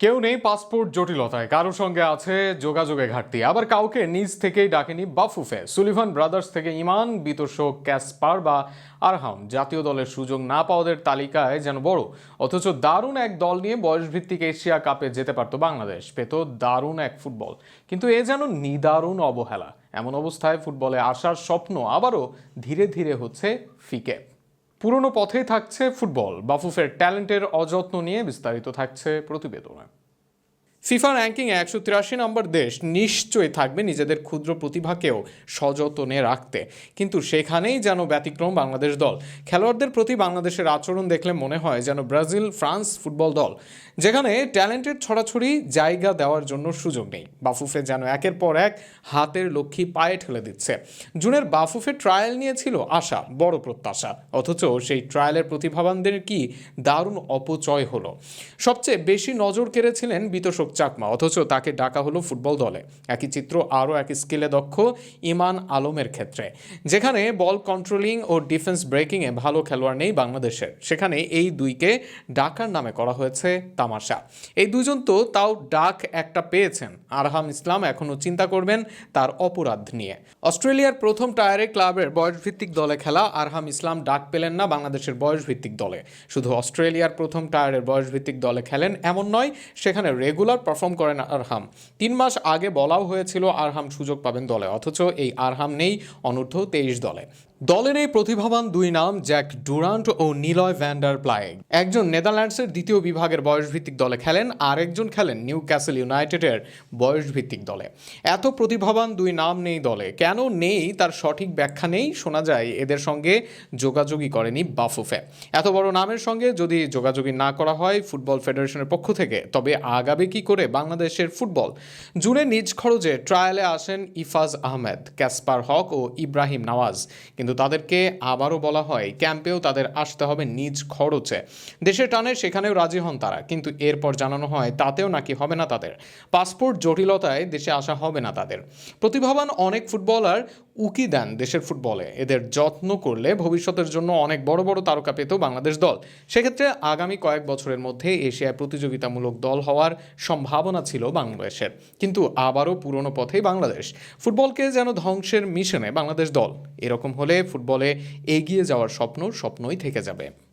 কেউ নেই পাসপোর্ট জটিলতায় কারোর সঙ্গে আছে যোগাযোগে ঘাটতি। আবার কাউকে নিজ থেকেই ডাকেনি বাফুফে। সুলিভান ব্রাদার্স থেকে ইমান বিতর্ষক ক্যাসপার বা আরহাম। জাতীয় দলের সুযোগ না পাওয়াদের তালিকায় যেন বড়। অথচ দারুণ এক দল নিয়ে বয়সভিত্তিক এশিয়া কাপে যেতে পারত বাংলাদেশ। পেত দারুণ এক ফুটবল। কিন্তু এ যেন নিদারুণ অবহেলা। এমন অবস্থায় ফুটবলে আসার স্বপ্ন আবারও ধীরে ধীরে হচ্ছে ফিকে। পুরনো পথেই থাকছে ফুটবল। বাফুফের ট্যালেন্টের অযত্ন নিয়ে বিস্তারিত থাকছে প্রতিবেদনে। ফিফা র্যাঙ্কিং একশো তিরাশি নম্বর দেশ নিশ্চয়ই থাকবে নিজেদের ক্ষুদ্র প্রতিভাকেও সযতনে রাখতে। কিন্তু সেখানেই যেন ব্যতিক্রম বাংলাদেশ দল। খেলোয়াড়দের প্রতি বাংলাদেশের আচরণ দেখলে মনে হয় যেন ব্রাজিল, ফ্রান্স ফুটবল দল। যেখানে ট্যালেন্টের ছড়াছড়ি জায়গা দেওয়ার জন্য সুযোগ নেই। বাফুফে যেন একের পর এক হাতের লক্ষ্মী পায়ে ঠেলে দিচ্ছে। জুনের বাফুফে ট্রায়াল নিয়েছিল আশা, বড় প্রত্যাশা। অথচ সেই ট্রায়ালের প্রতিভাবানদের কি দারুণ অপচয় হলো? সবচেয়ে বেশি নজর কেড়েছিলেন বিতোষক চাকমা, অথচ তাকে ডাকা হলো ফুটবল দলে। একই চিত্র, আরও এক স্কিলে দক্ষ ইমান আলমের ক্ষেত্রে। যেখানে বল কন্ট্রোলিং ও ডিফেন্স ব্রেকিংয়ে ভালো খেলোয়াড় নেই বাংলাদেশের। সেখানে এই দুইকে ডাকার নামে করা হয়েছে তামাশা। এই দুজন তো তাও ডাক একটা পেয়েছেন। আরহাম ইসলাম এখনও চিন্তা করবেন তার অপরাধ নিয়ে। অস্ট্রেলিয়ার প্রথম টায়ারে ক্লাবের বয়সভিত্তিক দলে খেলা, আরহাম ইসলাম ডাক পেলেন না বাংলাদেশের বয়সভিত্তিক দলে। শুধু অস্ট্রেলিয়ার প্রথম টায়ারের বয়সভিত্তিক দলে খেলেন এমন নয়, সেখানে রেগুলার পারফর্ম করেন আরহাম। তিন মাস আগে বলাও হয়েছিল আরহাম সুযোগ পাবেন দলে, অথচ এই আরহাম নেই অনূর্ধ্ব তেইশ দলে। দলের এই প্রতিভাবান দুই নাম, জ্যাক ডুরান্ট ও নিলয় ভ্যান্ডার প্লায়েগ একজন নেদারল্যান্ডসের দ্বিতীয় বিভাগের বয়সভিত্তিক দলে খেলেন আর একজন খেলেন নিউ ক্যাসেল ইউনাইটেডের বয়সভিত্তিক দলে। এত প্রতিভাবান দুই নাম নেই দলে। কেন নেই তার সঠিক ব্যাখ্যা নেই, শোনা যায় এদের সঙ্গে যোগাযোগই করেনি বাফুফে। এত বড় নামের সঙ্গে যদি যোগাযোগই না করা হয় ফুটবল ফেডারেশনের পক্ষ থেকে, তবে আগাবে কি করে বাংলাদেশের ফুটবল? জুনে নিজ খরচে ট্রায়ালে আসেন ইফাজ আহমেদ, ক্যাসপার হক ও ইব্রাহিম নওয়াজ। কিন্তু তাদেরকে আবারও বলা হয়, ক্যাম্পেও তাদের আসতে হবে নিজ খরচে। দেশের টানে সেখানেও রাজি হন তারা, কিন্তু এরপর জানানো হয় তাতেও নাকি হবে না তাদের। পাসপোর্ট জটিলতায় দেশে আসা হবে না তাদের। প্রতিভাবান অনেক ফুটবলার উকি দেন দেশের ফুটবলে। এদের যত্ন করলে ভবিষ্যতের জন্য অনেক বড় বড় তারকা পেত বাংলাদেশ দল। সেক্ষেত্রে আগামী কয়েক বছরের মধ্যে এশিয়ায় প্রতিযোগিতামূলক দল হওয়ার সম্ভাবনা ছিল বাংলাদেশের। কিন্তু আবারও পুরনো পথেই বাংলাদেশ। ফুটবলকে যেন ধ্বংসের মিশনে বাংলাদেশ দল। এরকম হলে ফুটবলে এগিয়ে যাওয়ার স্বপ্ন স্বপ্নই থেকে যাবে।